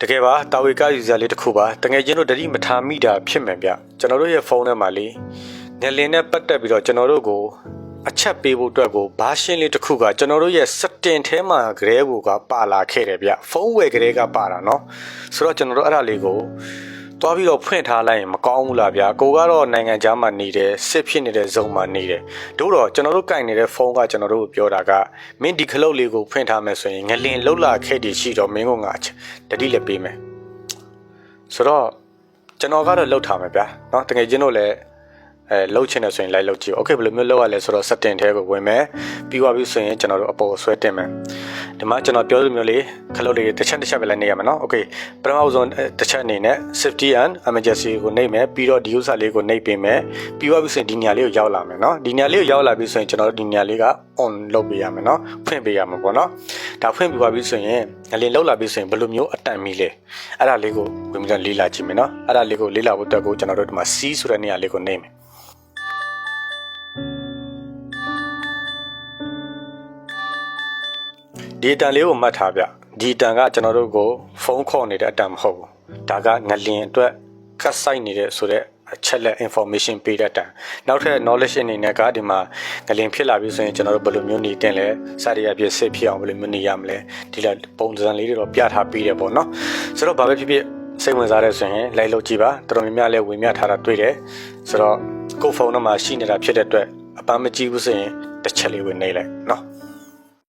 တကယ်ပါတာဝေကယူဇာလေးတစ်ခုပါတကယ်ချင်းတို့တတိမထားမိတာဖြစ်မယ်ဗျကျွန်တော်တို့ရဲ့ဖုန်းထဲမှာလေငလင်နဲ့ပတ်သက်ပြီးတော့ကျွန်တော်တို့ကိုအချက်ပေးဖို့အတွက်ကိုဘာရှင်းလေးတစ်ခုကကျွန်တော်တို့ရဲ့စတင်ထဲမှာဂရဲကိုကပါလာခဲ့တယ်ဗျဖုန်းဝယ်ဂရဲကပါတာเนาะဆိုတော့ကျွန်တော်တို့အဲ့ဒါလေးကို သွားပြီးတော့ဖွင့်ထားလိုက်ရင်မကောင်းဘူးလားဗျာကိုကတော့နိုင်ငံခြားမှာနေတယ်စစ်ဖြစ်နေတဲ့ဇုံမှာနေတယ်တို့တော့ကျွန်တော်တို့ကင်နေတဲ့ဖုန်းကကျွန်တော်တို့ကိုပြောတာကမင်းဒီခလုတ်လေးကိုဖွင့်ထားမယ်ဆိုရင်ငလင်လှုပ်လာခဲ့တည်ရှိတော့မင်းကငါတတိလည်းပေးမယ် ဆိုတော့ကျွန်တော်ကတော့လှုပ်ထားမယ်ဗျာเนาะတကယ်ချင်းတို့လည်း အဲလှုပ်ချင်တယ်ဆိုရင်လိုက်လှုပ်ကြည့်။ Okay ဘယ်လိုမျိုးလှုပ်ရလဲဆိုတော့ setting ထဲကိုဝင်မယ်။ပြီးသွားပြီဆိုရင်ကျွန်တော်တို့အပေါ်ဆွဲတင်မယ်။ဒီမှာကျွန်တော်ပြောလိုမျိုးလေးခလုတ်လေးတစ်ချက်တစ်ချက်ပဲလိုက်နေရမှာနော်။ Okay ပထမဆုံးတစ်ချက်အနေနဲ့ safety and emergency ကိုနှိပ်မယ်။ပြီးတော့ဒီ user လေးကိုနှိပ်ပေးမယ်။ပြီးသွားပြီဆိုရင်ဒီနေရာလေးကိုရောက်လာမယ်နော်။ဒီနေရာလေးကိုရောက်လာပြီဆိုရင်ကျွန်တော်တို့ဒီနေရာလေးက on လုပ်ပေးရမယ်နော်။ဖွင့်ပေးရမှာပေါ့နော်။ဒါဖွင့်ပြီးသွားပြီဆိုရင်ငလင်လောက်လာပြီဆိုရင်ဘယ်လိုမျိုးအတန်မီလဲ။အဲ့ဒါလေးကိုဝင်ပြီးတော့လေ့လာကြည့်မယ်နော်။အဲ့ဒါလေးကိုလေ့လာဖို့အတွက်ကိုကျွန်တော်တို့ဒီမှာ C ဆိုတဲ့နေရာလေးကိုနှိပ်မယ်။ ဒီအတန်လေးကိုမှတ်ထားဗျဒီအတန်ကကျွန်တော်တို့ကိုဖုန်းခေါ်နေတဲ့အတန်မဟုတ်ဘူးဒါကငလင်အတွက်ကတ်ဆိုင်နေတဲ့ဆိုတဲ့အချက်လက် information ပေးတဲ့အတန်နောက်ထပ် knowledge အနေနဲ့ကဒီမှာငလင်ဖြစ်လာပြီဆိုရင်ကျွန်တော်တို့ဘယ်လိုမျိုးနေတင်လဲစရရပြည့်စစ်ဖြစ်အောင်ဘယ်လိုမျိုးနေရမလဲဒီလိုပုံစံလေးတွေတော့ပြထားပေးတယ်ပေါ့နော်ဆိုတော့ဘာပဲဖြစ်ဖြစ်စိတ်ဝင်စားတဲ့ဆိုရင်လိုက်လို့ကြည့်ပါတော်တော်များများလည်းဝင်မြထားတာတွေ့တယ်ဆိုတော့ကိုယ့်ဖုန်းထဲမှာရှိနေတာဖြစ်တဲ့အတွက်အပန်းမကြည့်ဘူးဆိုရင်တစ်ချက်လေးဝင်နေလိုက်နော်